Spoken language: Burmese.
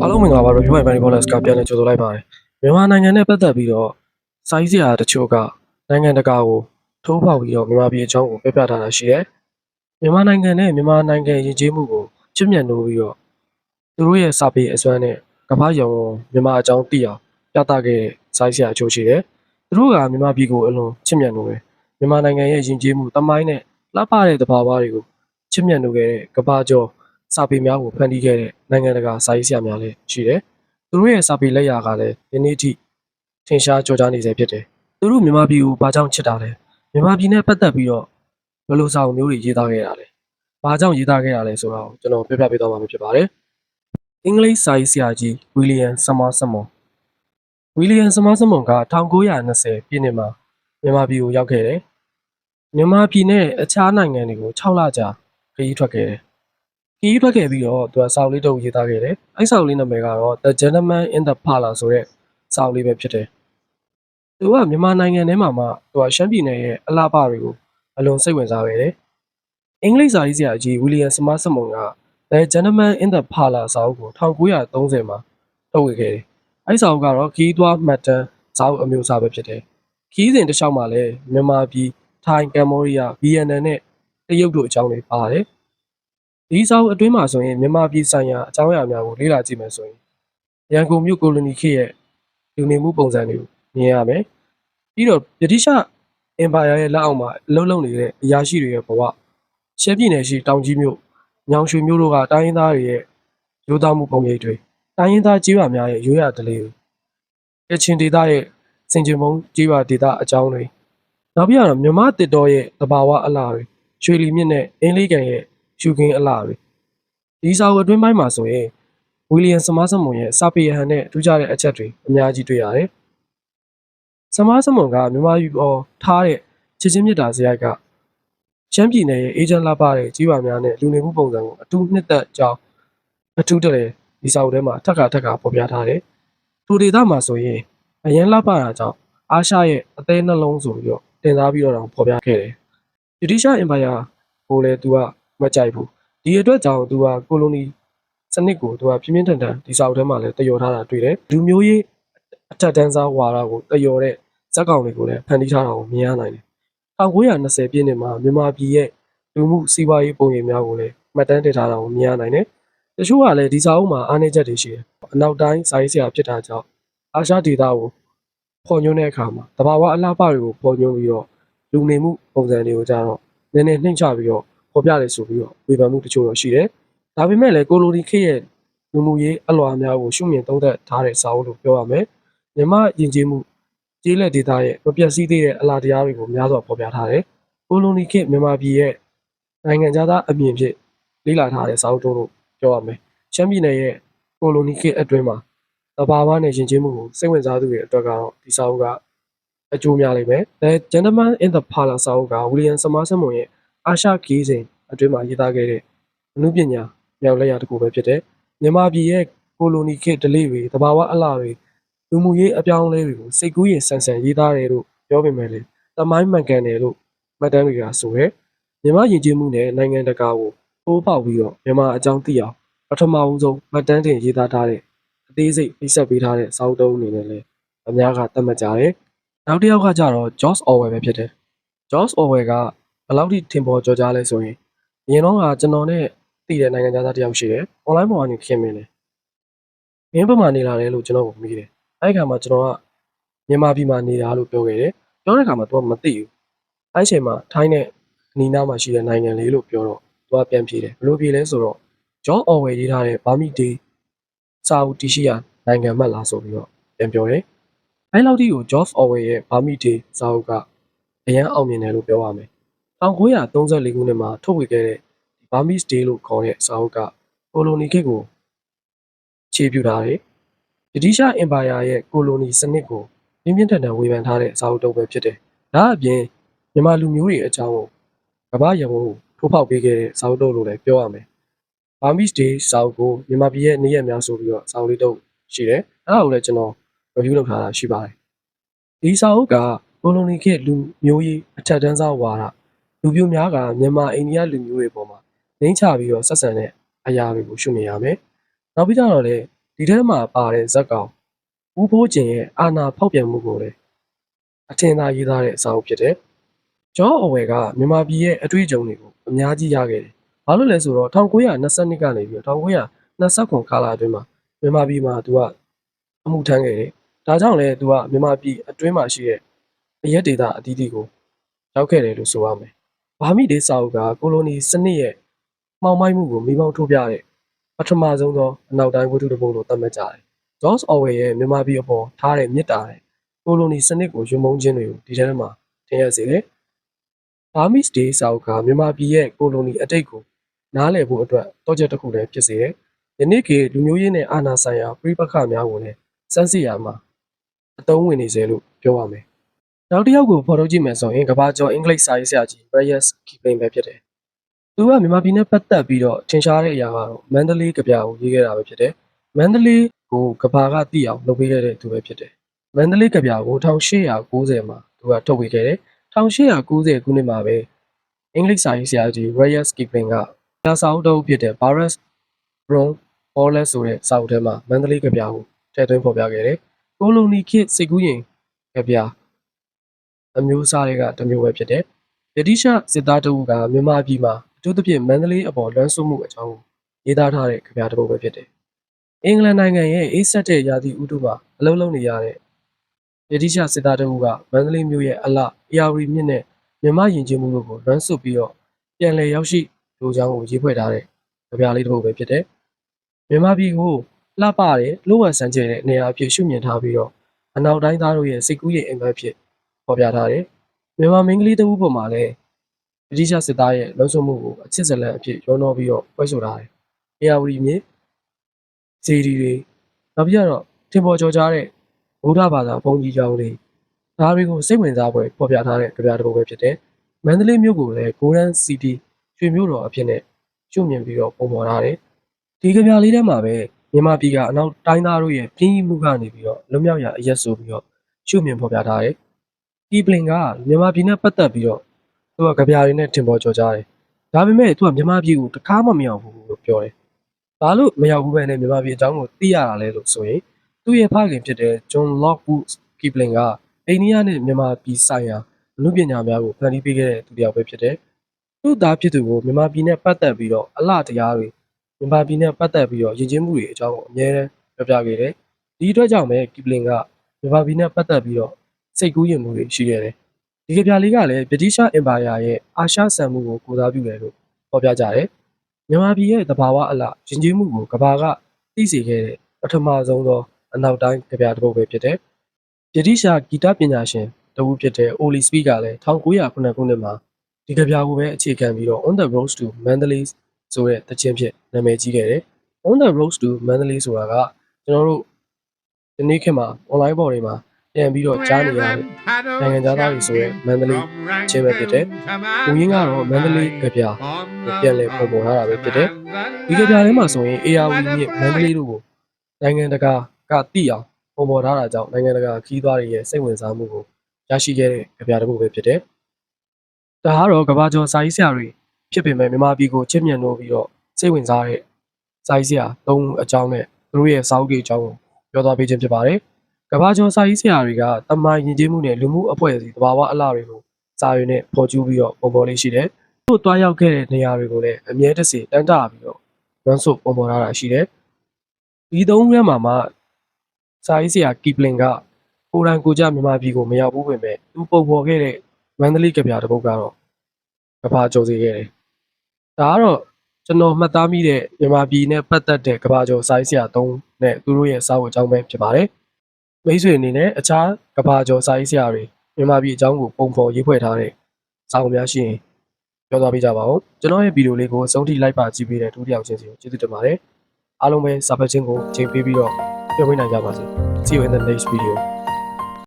အားလုံးမင်္ဂလာပါရမြန်မာပိုင်းဘောလက်စကပြန်လည်ကြိုဆိုလိုက်ပါတယ်မြန်မာနိုင်ငံနဲ့ပတ်သက်ပြီးတော့စိုင်းစရာတချို့ကနိုင်ငံတကာကိုထိုးဖောက်ပြီးတော့မြန်မာပြည်အကြောင်းကိုပြပြထားတာရှိတယ်မြန်မာနိုင်ငံနဲ့မြန်မာနိုင်ငံယဉ်ကျေးမှုကိုချစ်မြတ်နိုးပြီးတော့သူတို့ရဲ့စာပေအစွမ်းနဲ့ကမ္ဘာရုံမြန်မာအကြောင်းသိအောင်ပြသခဲ့တဲ့စိုင်းစရာအချို့ရှိတယ်သူတို့ကမြန်မာပြည်ကိုအလွန်ချစ်မြတ်နိုးတယ်မြန်မာနိုင်ငံရဲ့ယဉ်ကျေးမှုတမိုင်းနဲ့လှပတဲ့သဘာဝတွေကိုချစ်မြတ်နိုးခဲ့တဲ့ကမ္ဘာကျော် စာပေများကိုဖန်တီးခဲ့တဲ့နိုင်ငံတကာစာရေးဆရာများလည်းရှိတယ်။သူတို့ရဲ့စာပေလက်ရာကလည်းဒီနေ့အထိထင်ရှားကြော်ကြားနေစေဖြစ်တယ်။သူတို့မြန်မာပြည်ကိုဘာကြောင့်ချစ်တာလဲ။မြန်မာပြည်နဲ့ပတ်သက်ပြီးတော့ဘယ်လိုစာအုပ်မျိုးတွေရေးသားခဲ့တာလဲ။ဘာကြောင့်ရေးသားခဲ့တာလဲဆိုတာကိုကျွန်တော်ပြပြပေးသွားမှာဖြစ်ပါတယ်။အင်္ဂလိပ်စာရေးဆရာကြီးဝီလီယံဆမားဆမွန်ဝီလီယံဆမားဆမွန်က1920ပြည့်နှစ်မှာမြန်မာပြည်ကိုရောက်ခဲ့တယ်။မြန်မာပြည်နဲ့အခြားနိုင်ငံတွေကို6လကြာခရီးထွက်ခဲ့တယ်။ ခီးထွက်ခဲ့ပြီးတော့သူကစာအုပ်လေးတစ်အုပ်ရေးသားခဲ့တယ်။အဲ့စာအုပ်လေးနာမည်ကတော့ The Gentleman in the Parlor ဆိုတဲ့စာအုပ်လေးပဲဖြစ်တယ်။သူကမြန်မာနိုင်ငံထဲမှာမှသူကရှမ်းပြည်နယ်ရဲ့အလားအပတွေကိုအလွန်စိတ်ဝင်စားခဲ့တယ်။အင်္ဂလိပ်စာရေးဆရာကြီးဝီလီယံစမားစမွန်က The Gentleman in the Parlor စာအုပ်ကို1930မှာထုတ်ဝေခဲ့တယ်။အဲ့စာအုပ်ကတော့ခီးသွွားမှတ်တမ်းစာအုပ်အမျိုးအစားပဲဖြစ်တယ်။ခီးစဉ်တစ်လျှောက်မှာလည်းမြန်မာပြည်ထိုင်းကမ္ဘောဒီးယားဗီယက်နမ်နဲ့တရုတ်တို့အကြောင်းတွေပါတယ်။ ဒီစာအုပ်အတွင်းမှာဆိုရင်မြန်မာပြည်ဆိုင်ရာအကြောင်းအရာများကိုလေ့လာကြည့်မယ်ဆိုရင်ရန်ကုန်မြို့ကိုလိုနီခေတ်ရဲ့လူနေမှုပုံစံတွေကိုမြင်ရမယ်။ပြီးတော့ဗြိတိရှအင်ပါယာရဲ့လက်အောက်မှာအလုံးလုံးနေတဲ့အရာရှိတွေရဲ့ဘဝရှမ်းပြည်နယ်ရှိတောင်ကြီးမြို့ညောင်ရွှေမြို့တို့ကတိုင်းရင်းသားတွေရဲ့ရိုးသားမှုပုံရိပ်တွေတိုင်းရင်းသားကြီးပါများရဲ့ရိုးရာဓလေ့တွေကချင်ဒေသရဲ့စင်ကြင်မုံကြီးပါဒေသအကြောင်းတွေနောက်ပြီးတော့မြမတစ်တော်ရဲ့တဘာဝအလားတွေရွှေလီမြင့်နဲ့အင်းလေးကန်ရဲ့ ရှုခင်းအလှတွေဒီစာအုပ်အတွင်းပိုင်းမှာဆိုရင်ဝီလီယံစမားစမွန်ရဲ့စာပေရဟန်နဲ့ထူးခြားတဲ့အချက်တွေအများကြီးတွေ့ရတယ်။စမားစမွန်ကမြန်မာပြည်ပေါ်ထားတဲ့ချစ်ချင်းမြတ်တာဇယိုက်ကချမ်းပြည်နယ်ရဲ့အေဂျင့်လာပါတဲ့ကြီးပါများနဲ့လူနေမှုပုံစံကိုအထူးနှစ်သက်ကြောင်းအထူးတလဲဒီစာအုပ်ထဲမှာထပ်ခါထပ်ခါပေါ်ပြထားတယ်။ထိုဒေသမှာဆိုရင်အရန်လာပါတာကြောင့်အာရှရဲ့အသေးနှလုံးဆိုပြီးတော့တင်စားပြီးတော့တောင်ပေါ်ပြခဲ့တယ်။ဗြိတိရှအင်ပါယာကိုလည်းသူက မကြိုက်ဘူးဒီအတွက်ကြောင့်သူကကိုလိုနီစနစ်ကိုသူကပြင်းပြင်းထန်ထန်ဒီစာအုပ်ထဲမှာလည်းတယောထားတာတွေ့တယ်လူမျိုးရေးအထက်တန်းစားဝါဒကိုတယောတဲ့ဇက်ကောင်တွေကိုလည်းဖန်တီးထားတာကိုမြင်ရနိုင်တယ်1920ပြည့်နှစ်မှာမြန်မာပြည်ရဲ့လူမှုစီးပွားရေးပုံရိပ်များကိုလည်းမှတ်တမ်းတင်ထားတာကိုမြင်ရနိုင်တယ်တချို့ကလည်းဒီစာအုပ်မှာအားနည်းချက်တွေရှိတယ်အနောက်တိုင်းစာရေးဆရာဖြစ်တာကြောင့်အာရှဒေသကိုဖော်ညွှန်းတဲ့အခါမှာတဘာဝအလားအပတွေကိုဖော်ညွှန်းပြီးတော့လူနေမှုပုံစံတွေကိုကြတော့နည်းနည်းနှိမ့်ချပြီးတော့ ပေါ်ပြတယ်ဆိုပြီးတော့ဝေဖန်မှုတချို့တော့ရှိတယ်။ဒါပေမဲ့လည်းကိုလိုနီခေတ်ရဲ့လူမှုရေးအလွာများကိုရှုမြင်သုံးသပ်ထားတဲ့စာအုပ်လို့ပြောရမယ်။မြမယဉ်ကျေးမှုကျေးလက်ဒေသရဲ့မပြတ်စည်းသေးတဲ့အလားတရားတွေကိုများစွာပေါ်ပြထားတယ်။ကိုလိုနီခေတ်မြန်မာပြည်ရဲ့နိုင်ငံသားအမြင်ဖြင့်လေ့လာထားတဲ့စာအုပ်တို့လို့ပြောရမယ်။ရှမ်းပြည်နယ်ရဲ့ကိုလိုနီခေတ်အတွင်းမှာတဘာဝနဲ့ယဉ်ကျေးမှုကိုစိတ်ဝင်စားသူတွေအတွက်ကတော့ဒီစာအုပ်ကအကျိုးများလိမ့်မယ်။ The Gentleman in the Parlor စာအုပ်ကဝီလီယံစမားဆမွန်ရဲ့ အာရှဂီးစိန်အတွင်းမှာရေးသားခဲ့တဲ့အမှုပညာမြောက်လက်ရာတစ်ခုပဲဖြစ်တယ်။မြန်မာပြည်ရဲ့ကိုလိုနီခေတ်ဓလေ့တွေတဘာဝအလှတွေလူမှုရေးအပြောင်းအလဲတွေကိုစိတ်ကူးရင်ဆန်ဆန်ရေးသားတယ်လို့ပြောပေမဲ့လည်းတမိုင်းမှန်ကန်တယ်လို့မှတ်တမ်းတွေကဆိုရဲမြန်မာယဉ်ကျေးမှုနဲ့နိုင်ငံတကာကိုပိုးပေါက်ပြီးတော့မြန်မာအကြောင်းသိအောင်ပထမဦးဆုံးမှတ်တမ်းတင်ရေးသားထားတဲ့အသေးစိတ်ပြဆက်ပေးထားတဲ့စာအုပ်တုံးအနေနဲ့လည်းအများကသတ်မှတ်ကြတယ်။နောက်တစ်ယောက်ကကြတော့ George Orwell ပဲဖြစ်တယ်။ George Orwell က ဘယ်လောက်ထိထင်ပေါ်ကြော်ကြားလဲဆိုရင်အရင်တော့ကကျွန်တော်နဲ့တည်တဲ့နိုင်ငံသားတစ်ယောက်ရှိတယ်။ online ပေါ်ကနေခင်မင်းတယ်။မင်းဘက်မှာနေလာတယ်လို့ကျွန်တော်ကိုမေးတယ်။အဲ့ဒီခါမှာကျွန်တော်ကမြန်မာပြည်မှာနေတာလို့ပြောခဲ့တယ်။ပြောတဲ့ခါမှာသူကမသိဘူး။အဲ့ဒီအချိန်မှာထိုင်းနဲ့အနီးနားမှာရှိတဲ့နိုင်ငံလေးလို့ပြောတော့သူကပြန်ပြေးတယ်။ဘယ်လိုပြေးလဲဆိုတော့ George Orwell ရေးထားတဲ့ Burmese Day စာအုပ်တရှိရာနိုင်ငံမှတ်လားဆိုပြီးတော့ပြန်ပြောတယ်။အဲ့လောက်ထိကို George Orwell ရဲ့ Burmese Day စာအုပ်ကအရန်အောင်မြင်တယ်လို့ပြောရမယ်။ 1934ခုနှစ်မှာထုတ်ဝေခဲ့တဲ့ Burmese Day လို့ခေါ်တဲ့စာအုပ်ကကိုလိုနီခေတ်ကိုခြေပြုထားတယ်။ဗြိတိရှအင်ပါယာရဲ့ကိုလိုနီစနစ်ကိုပြင်းပြင်းထန်ထန်ဝေဖန်ထားတဲ့စာအုပ်တုပ်ပဲဖြစ်တယ်။ဒါအပြင်မြန်မာလူမျိုးတွေအကြောင်းကိုကမ္ဘာရန်ကုန်ကိုထိုးဖောက်ပေးခဲ့တဲ့စာအုပ်တုပ်လို့လည်းပြောရမယ်။ Burmese Day စာအုပ်ကိုမြန်မာပြည်ရဲ့နေ့ရက်များဆိုပြီးတော့စာအုပ်လေးတုပ်ရှိတယ်။အဲ့ဒါကိုလည်းကျွန်တော် review လုပ်ထားတာရှိပါတယ်။ဒီစာအုပ်ကကိုလိုနီခေတ်လူမျိုးရေးအထက်တန်းစားဝါဒ လူမျိုးများက မြန်မာ အိန္ဒိယလူမျိုးတွေပေါ်မှာနှိမ့်ချပြီးတော့ ဆက်ဆံတဲ့အရာတွေကို ရှုမြင်ရမယ်။နောက်ပြီးကြတော့လေဒီထဲမှာပါတဲ့ဇက်ကောင် ဦးဖိုးကျင်ရဲ့ အာနာဖောက်ပြန်မှုကိုလေအထင်သာရေးသားတဲ့အစာအုပ်ဖြစ်တယ်။ဂျော့အဝယ်က မြန်မာပြည်ရဲ့ အတွေ့အကြုံတွေကို အများကြီးရခဲ့တယ်။ဘာလို့လဲဆိုတော့1922ကနေပြီးတော့1929ကာလအတွင်းမှာ မြန်မာပြည်မှာ သူက အမှုထမ်းခဲ့တယ်။ဒါကြောင့်လည်း သူက မြန်မာပြည်အတွင်းမှာရှိတဲ့ အရက်ဒေတာအသီးသီးကို ရောက်ခဲ့တယ်လို့ ဆိုရမယ်။ ဘာမိဒေစာအုပ်ကကိုလိုနီစနစ်ရဲ့မှောင်မိုက်မှုကိုမိမောင်းထိုးပြတဲ့ပထမဆုံးသောအနောက်တိုင်းဝတ္ထုတစ်ပုဒ်လို့သတ်မှတ်ကြတယ်။ George Orwell ရဲ့မြန်မာပြည်အပေါ်ထားတဲ့မြစ်တာတဲ့ကိုလိုနီစနစ်ကိုယုံမုန်းခြင်းတွေကိုဒီထဲမှာထင်ရစေတယ်။ Burmese Day စာအုပ်ကမြန်မာပြည်ရဲ့ကိုလိုနီအတိတ်ကိုနားလည်ဖို့အတွက်တောချက်တစ်ခုလည်းဖြစ်စေတယ်။ယနေ့ခေတ်လူမျိုးရေးနဲ့အာဏာဆိုင်ရာပြိပခများကိုလည်းစမ်းစစ်ရမှာအသုံးဝင်နေစေလို့ပြောရမယ်။ နောက်တစ်ယောက်ကိုဖော်ထုတ်ကြည့်မယ်ဆိုရင်ကဘာကျော်အင်္ဂလိပ်စာရေးဆရာကြီး Reyes Kipling ပဲဖြစ်တယ်။သူကမြန်မာပြည်နဲ့ပတ်သက်ပြီးတော့ထင်ရှားတဲ့အရာကတော့မန္တလေးကြပြကိုရေးခဲ့တာပဲဖြစ်တယ်။မန္တလေးကိုကဘာကသိအောင်လုပ်ပေးခဲ့တဲ့သူပဲဖြစ်တယ်။မန္တလေးကြပြကို1890မှာသူကထုတ်ဝေခဲ့တယ်။1890ခုနှစ်မှာပဲအင်္ဂလိပ်စာရေးဆရာကြီး Reyes Kipling ကစာစာအုပ်တစ်အုပ်ဖြစ်တဲ့ Barras Brown Wallace ဆိုတဲ့စာအုပ်ထဲမှာမန္တလေးကြပြကိုထည့်သွင်းဖော်ပြခဲ့တယ်။ကိုလိုနီခေတ်စိတ်ကူးရင်ကြပြ အမျိုးအစားတွေကတစ်မျိုးပဲဖြစ်တယ်။ဗြိတိရှစစ်သားတအုပ်ကမြန်မာပြည်မှာအထူးသဖြင့်မန္တလေးအပေါ်လွှမ်းဆွမှုအကြောင်းကိုရေးသားထားတဲ့ကြပြတစ်ပုဒ်ပဲဖြစ်တယ်။အင်္ဂလန်နိုင်ငံရဲ့အေးဆက်တဲ့ရာသီဥတုမှာအလုံးလုံးနေရတဲ့ဗြိတိရှစစ်သားတအုပ်ကမန္တလေးမြို့ရဲ့အလှအရာဝတီမြစ်နဲ့မြမယဉ်ကျေးမှုတို့ကိုလွှမ်းဆွပြီးတော့ပြန်လည်ရောက်ရှိလိုချောင်းကိုရေးဖွဲ့ထားတဲ့ကြပြလေးတစ်ပုဒ်ပဲဖြစ်တယ်။မြန်မာပြည်ကိုလှပတဲ့လိုဝဆန်းကျဲတဲ့နေရာအဖြစ်ရှုမြင်ထားပြီးတော့အနောက်တိုင်းသားတို့ရဲ့စိတ်ကူးရဲ့အိမ်မက်ဖြစ် ဖော်ပြထားတယ်။မြန်မာမင်းကလေးတအုပ်ပေါ်မှာလည်းဗြိတိရှစစ်သားရဲ့လုံခြုံမှုကိုအချစ်ဇလန်အဖြစ်ရောနှောပြီးတော့ပွဲဆိုထားတယ်။အရာဝတီမြစ်ဇေဒီတွေနောက်ပြီးတော့ထင်ပေါ်ကျော်ကြားတဲ့ဗုဒ္ဓဘာသာဘုံကြီးကျောင်းတွေဒါတွေကိုစိတ်ဝင်စားပွဲဖော်ပြထားတဲ့ကြပြတစ်ပုဒ်ပဲဖြစ်တယ်။မန္တလေးမြို့ကိုလည်း Golden City ရွှေမြို့တော်အဖြစ်နဲ့ရှုမြင်ပြီးတော့ပုံပေါ်ထားတယ်။ဒီကြပြလေးထဲမှာပဲမြန်မာပြည်ကအနောက်တိုင်းသားတို့ရဲ့ပြင်းရမှုကနေပြီးတော့လွတ်မြောက်ရာအရက်ဆိုပြီးတော့ရှုမြင်ဖော်ပြထားတယ်။ ဒီပလင်ကမြန်မာပြည်နဲ့ပတ်သက်ပြီးတော့သူကကြပြတွေနဲ့ထင်ပေါ်ကျော်ကြားတယ်။ဒါပေမဲ့သူကမြန်မာပြည်ကိုတခါမှမရောက်ဘူးလို့ပြောတယ်။ဘာလို့မရောက်ဘူးပဲနဲ့မြန်မာပြည်အကြောင်းကိုသိရတာလဲလို့ဆိုရင်သူ့ရဲ့ဖခင်ဖြစ်တဲ့ John Lockwood Kipling ကအိန္ဒိယနဲ့မြန်မာပြည်ဆိုင်ရာအမှုပညာများကိုဖန်တီးပေးခဲ့တဲ့သူတစ်ယောက်ပဲဖြစ်တယ်။သူ့သားဖြစ်သူကိုမြန်မာပြည်နဲ့ပတ်သက်ပြီးတော့အလှတရားတွေမြန်မာပြည်နဲ့ပတ်သက်ပြီးတော့ယဉ်ကျေးမှုတွေအကြောင်းကိုအများအားပြောပြခဲ့တယ်။ဒီအတွက်ကြောင့်ပဲ Kipling ကမြန်မာပြည်နဲ့ပတ်သက်ပြီးတော့ စိတ်ကူးယဉ်မှုတွေရှိခဲ့တယ်။ဒီကြပြလေးကလည်း British Empire ရဲ့အာရှဆန်မှုကိုကိုစားပြုတယ်လို့ဖော်ပြကြတယ်။မြန်မာပြည်ရဲ့သဘာဝအလှယဉ်ကျေးမှုကိုကဘာကသိစေခဲ့တဲ့ပထမဆုံးသောအနောက်တိုင်းကြပြတစ်ပုဒ်ပဲဖြစ်တယ်။ဗြိတိရှဂီတပညာရှင်တဦးဖြစ်တဲ့ Oli Speed ကလည်း1909ခုနှစ်မှာဒီကြပြကိုပဲအခြေခံပြီးတော့ On the Road to Mandalay ဆိုတဲ့တခြင်းဖြစ်နာမည်ကြီးခဲ့တယ်။ On the Road to Mandalay ဆိုတာကကျွန်တော်တို့ဒီနေ့ခေတ်မှာ online ပေါ်တွေမှာ ပြန်ပြီးတော့ကြားနေရတဲ့နိုင်ငံသားတွေဆိုရဲမန္တလေးချင်းပဲဖြစ်တယ်။ဘုံရင်းကတော့မန္တလေးကြပြပြန်လည်ပုံပေါ်လာတာပဲဖြစ်တယ်။ဒီကြပြထဲမှာဆိုရင် ARV မြစ်မန္တလေးတို့ကိုနိုင်ငံတကာကသိအောင်ပုံပေါ်ထားတာကြောင့်နိုင်ငံတကာခီးသွားတွေရဲ့စိတ်ဝင်စားမှုကိုရရှိခဲ့တဲ့ကြပြတစ်ခုပဲဖြစ်တယ်။ဒါကတော့ကဘာကျော်စာရေးဆရာတွေဖြစ်ပေမဲ့မြန်မာပြည်ကိုချစ်မြတ်လို့ပြီးတော့စိတ်ဝင်စားတဲ့စာရေးဆရာသုံးအကြောင်းနဲ့သူတို့ရဲ့စာအုပ်တွေအကြောင်းကိုပြောသွားပေးခြင်းဖြစ်ပါတယ်။ ကဘာကျော်စာရေးဆရာတွေကတမိုင်းယဉ်ကျေးမှုနဲ့လူမှုအဖွဲ့အစည်းတဘာဝအလားတွေကိုစာရွေနဲ့ပေါ်ကျူးပြီးတော့ပုံပေါ်လေးရှိတယ်။သူ့တွားရောက်ခဲ့တဲ့နေရာတွေကိုလည်းအမြဲတစေတန်းတာပြီးတော့လွမ်းဆုပ်ပုံပေါ်ထားတာရှိတယ်။ဒီသုံးရက်မှာမှစာရေးဆရာကီပလင်ကကိုရန်ကိုကြမြန်မာပြည်ကိုမရောက်ဘူးပြင်မဲ့သူပုံပေါ်ခဲ့တဲ့မန္တလေးကဗျာတစ်ပုဒ်ကတော့ကဘာကျော်စေခဲ့တယ်။ဒါကတော့ကျွန်တော်မှတ်သားမိတဲ့မြန်မာပြည်နဲ့ပတ်သက်တဲ့ကဘာကျော်စာရေးဆရာသုံးနဲ့သူတို့ရဲ့စာအုပ်အကြောင်းပဲဖြစ်ပါတယ်။ မိတ်ဆွေအနေနဲ့အခြားကဘာကျော်စာရေးဆရာတွေမြန်မာပြည်အကြောင်းကိုပုံဖော်ရေးဖွဲ့ထားတဲ့စာအုပ်များရှိရင်ပြောသွားပေးကြပါဦး။ကျွန်တော်ရဲ့ဗီဒီယိုလေးကိုအဆုံးထိလိုက်ပါကြည့်ပေးတဲ့ဒုတိယချင်းစီကိုကျေးဇူးတင်ပါတယ်။အားလုံးပဲစာဖတ်ခြင်းကိုချိန်ပေးပြီးတော့ပြောပြနိုင်ကြပါစေ။ See you in the next video.